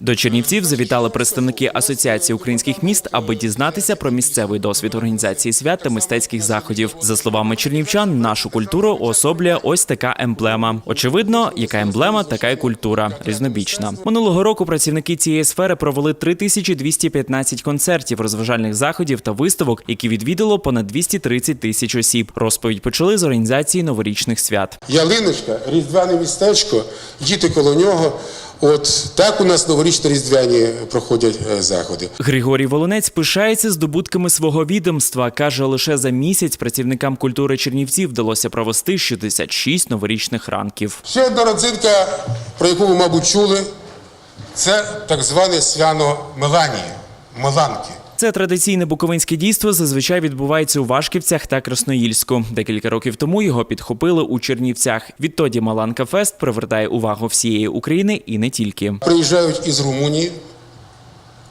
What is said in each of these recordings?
До Чернівців завітали представники Асоціації українських міст, аби дізнатися про місцевий досвід організації свят та мистецьких заходів. За словами чернівчан, нашу культуру уособлює ось така емблема. Очевидно, яка емблема, така й культура різнобічна. Минулого року працівники цієї сфери провели 3215 концертів, розважальних заходів та виставок, які відвідало понад 230 тисяч осіб. Розповідь почали з організації новорічних свят. Ялиночка, різдвяне містечко, діти коло нього. От так у нас новорічно-різдвяні проходять е, заходи. Григорій Волонець пишається здобутками свого відомства. каже, лише за місяць працівникам культури Чернівців вдалося провести 66 новорічних ранків. Ще одна родзинка, про яку ви, мабуть, чули, це так зване свяно Меланії, Меланки. Це традиційне буковинське дійство зазвичай відбувається у Вашківцях та Красноїльську. Декілька років тому його підхопили у Чернівцях. Відтоді Маланка Фест привертає увагу всієї України і не тільки. Приїжджають із Румунії,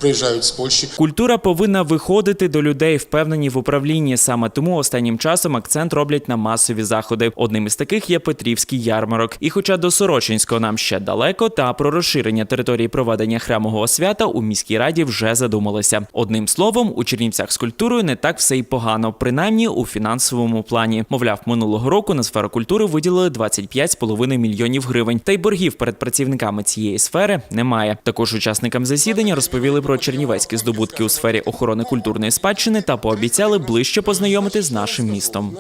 приїжджають з Польщі. Культура повинна виходити до людей, впевнені в управлінні. Саме тому останнім часом акцент роблять на масові заходи. Одним із таких є Петрівський ярмарок. І, хоча до Сорочинського нам ще далеко, та про розширення території проведення храмового свята у міській раді вже задумалися. Одним словом, у Чернівцях з культурою не так все й погано, принаймні у фінансовому плані. Мовляв, минулого року на сферу культури виділили 25,5 мільйонів гривень. Та й боргів перед працівниками цієї сфери немає. Також учасникам засідання розповіли про чернівецькі здобутки у сфері охорони культурної спадщини та пообіцяли ближче познайомити з нашим містом.